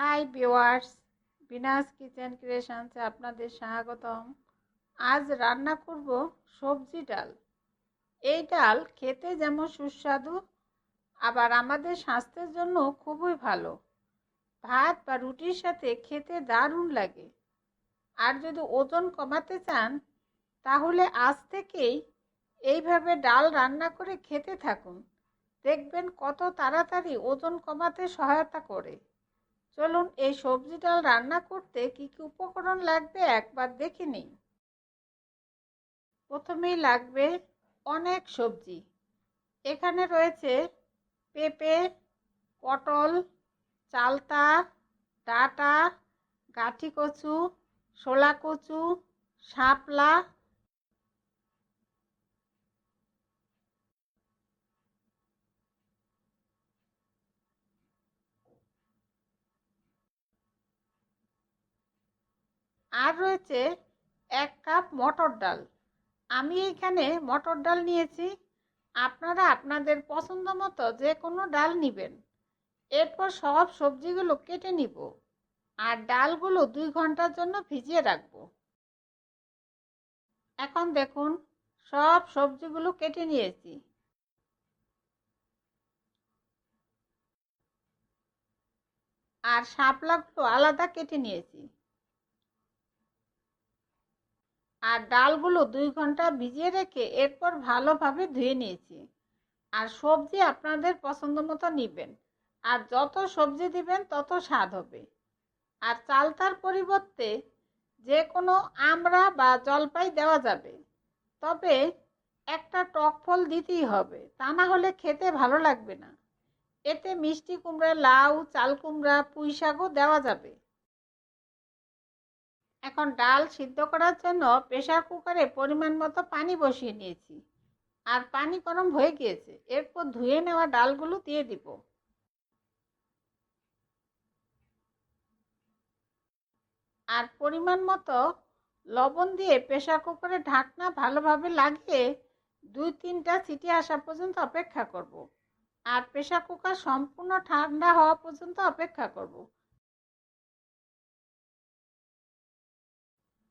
High viewers Binas kitchen ক্রিয়েশনসে আপনাদের স্বাগতম। আজ রান্না করব সবজি ডাল। এই ডাল খেতে যেমন সুস্বাদু, আবার আমাদের স্বাস্থ্যের জন্য খুবই ভালো। ভাত বা রুটির সাথে খেতে দারুণ লাগে। আর যদি ওজন কমাতে চান, তাহলে আজ থেকেই এইভাবে ডাল রান্না করে খেতে থাকুন। দেখবেন কত তাড়াতাড়ি ওজন কমাতে সহায়তা করে। চলুন এই সবজি ডাল রান্না করতে কি কি উপকরণ লাগবে একবার দেখে নিই। প্রথমেই লাগবে অনেক সবজি। এখানে রয়েছে পেঁপে, পটল, চালতা, ডাটা গাঠি কচু শোলা কচু শাপলা আর রয়েছে এক কাপ মটর ডাল। আমি এখানে মটর ডাল নিয়েছি। আপনারা আপনাদের পছন্দ মতো যে কোনো ডাল নেবেন। এরপর সব সবজিগুলো কেটে নিব আর ডালগুলো দুই ঘণ্টার জন্য ভিজিয়ে রাখব। এখন দেখুন, সব সবজিগুলো কেটে নিয়েছি। আর শাপলাগুলো আলাদা কেটে নিয়েছি। আর ডালগুলো দুই ঘণ্টা ভিজিয়ে রেখে এরপর ভালোভাবে ধুয়ে নিয়েছি। আর সবজি আপনাদের পছন্দ মতো নেবেন। আর যত সবজি দিবেন, তত স্বাদ হবে। আর চালতার পরিবর্তে যে কোনো আমড়া বা জলপাই দেওয়া যাবে। তবে একটা টক ফল দিতেই হবে, তা না হলে খেতে ভালো লাগবে না। এতে মিষ্টি কুমড়া, লাউ, চাল কুমড়া পুঁই শাকও দেওয়া যাবে। এখন ডাল সিদ্ধ করার জন্য প্রেশার কুকারে পরিমাণ মতো পানি বসিয়ে নিয়েছি আর পানি গরম হয়ে গিয়েছে এরপর ধুয়ে নেওয়া ডালগুলো দিয়ে দিব আর পরিমাণ মতো লবণ দিয়ে প্রেশার কুকারে ঢাকনা ভালোভাবে লাগিয়ে দুই তিনটা সিটি আসা পর্যন্ত অপেক্ষা করব। আর প্রেশার কুকার সম্পূর্ণ ঠান্ডা হওয়া পর্যন্ত অপেক্ষা করব।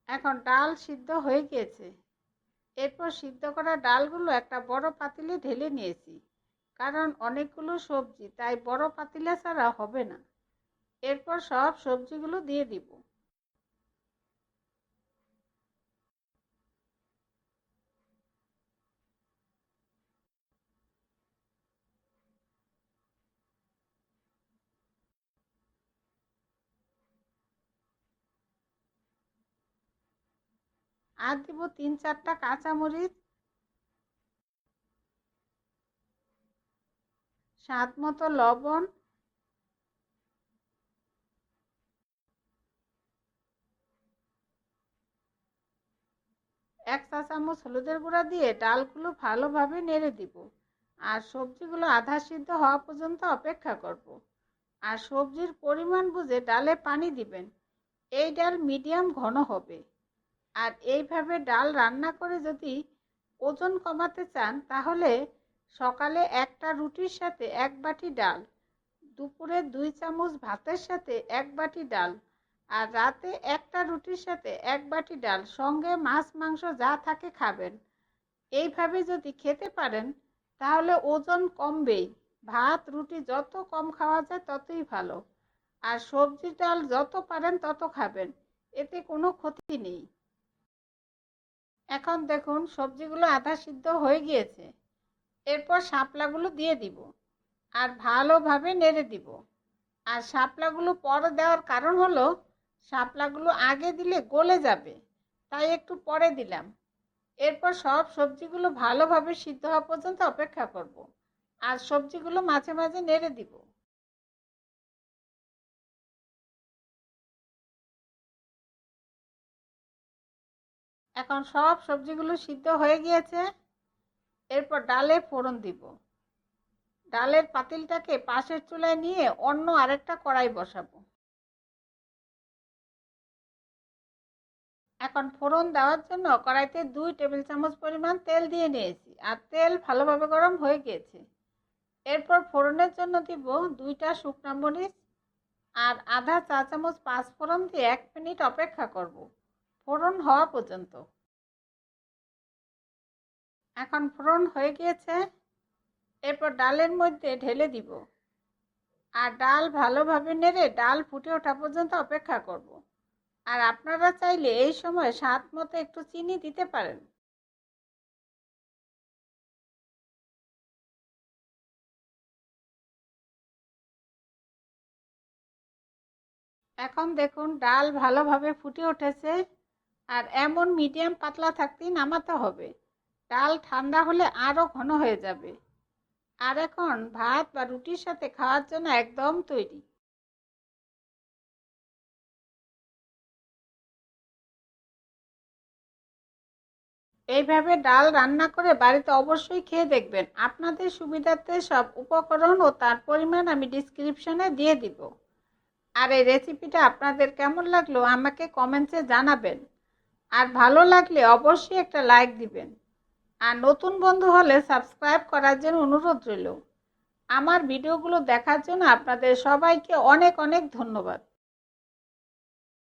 এখন ডাল সিদ্ধ হয়ে গিয়েছে। এরপর সিদ্ধ করা ডালগুলো একটা বড় পাতিলে ঢেলে নিয়েছি, কারণ অনেকগুলো সবজি, তাই বড় পাতিলা ছাড়া হবে না। এরপর সব সবজিগুলো দিয়ে দিব। আর দিব তিন চারটা কাঁচামরিচ, স্বাদ মতো লবণ, এক চা চামচ হলুদের গুঁড়া দিয়ে ডালগুলো ভালোভাবে নেড়ে দিব। আর সবজিগুলো আধা সিদ্ধ হওয়া পর্যন্ত অপেক্ষা করব। আর সবজির পরিমাণ বুঝে ডালে পানি দিবেন। এই ডাল মিডিয়াম ঘন হবে। আর এইভাবে ডাল রান্না করে যদি ওজন কমাতে চান, তাহলে সকালে একটা রুটির সাথে এক বাটি ডাল, দুপুরে দুই চামচ ভাতের সাথে এক বাটি ডাল আর রাতে একটা রুটির সাথে এক বাটি ডাল সঙ্গে মাছ, মাংস যা থাকে খাবেন। এইভাবে যদি খেতে পারেন, তাহলে ওজন কমবেই। ভাত, রুটি যত কম খাওয়া যায় ততই ভালো। আর সবজি ডাল যত পারেন তত খাবেন, এতে কোনো ক্ষতি নেই। এখন দেখুন, সবজিগুলো আধা সিদ্ধ হয়ে গিয়েছে। এরপর শাপলাগুলো দিয়ে দিব আর ভালোভাবে নেড়ে দিব। আর শাপলাগুলো পরে দেওয়ার কারণ হলো, শাপলাগুলো আগে দিলে গলে যাবে, তাই একটু পরে দিলাম। এরপর সব সবজিগুলো ভালোভাবে সিদ্ধ হওয়া পর্যন্ত অপেক্ষা করব। আর সবজিগুলো মাঝে মাঝে নেড়ে দিব। এখন সব সবজিগুলো সিদ্ধ হয়ে গিয়েছে। এরপর ডালে ফোড়ন দিব। ডালের পাতিলটাকে পাশের চুলায় নিয়ে অন্য আরেকটা কড়াই বসাবো। এখন ফোড়ন দেওয়ার জন্য কড়াইতে দুই টেবিল চামচ পরিমাণ তেল দিয়ে নিয়েছি আর তেল ভালোভাবে গরম হয়ে গিয়েছে। এরপর ফোড়নের জন্য দিব দুইটা শুকনা মরিচ আর আধা চা চামচ পাঁচ ফোড়ন দিয়ে এক মিনিট অপেক্ষা করব। ফোড়ন হওয়া পর্যন্ত। এখন ফোড়ন হয়ে গিয়েছে, এরপর ডালের মধ্যে ঢেলে দিব। আর ডাল ভালোভাবে নেড়ে ডাল ফুটে ওঠা পর্যন্ত অপেক্ষা করব। আর আপনারা চাইলে এই সময় স্বাদ মতো একটু চিনি দিতে পারেন। এখন দেখুন, ডাল ভালোভাবে ফুটে উঠেছে। আর এমন মিডিয়াম পাতলা থাকতেই নামাতে হবে। ডাল ঠান্ডা হলে আরও ঘন হয়ে যাবে। আর এখন ভাত বা রুটির সাথে খাওয়ার জন্য একদম তৈরি। এইভাবে ডাল রান্না করে বাড়িতে অবশ্যই খেয়ে দেখবেন। আপনাদের সুবিধার্থে সব উপকরণ ও তার পরিমাণ আমি ডিসক্রিপশনে দিয়ে দিব। আর এই রেসিপিটা আপনাদের কেমন লাগল আমাকে কমেন্টসে জানাবেন। আর ভালো লাগলে অবশ্যই একটা লাইক দিবেন। আর নতুন বন্ধু হলে সাবস্ক্রাইব করার জন্য অনুরোধ রইল। আমার ভিডিওগুলো দেখার জন্য আপনাদের সবাইকে অনেক অনেক ধন্যবাদ।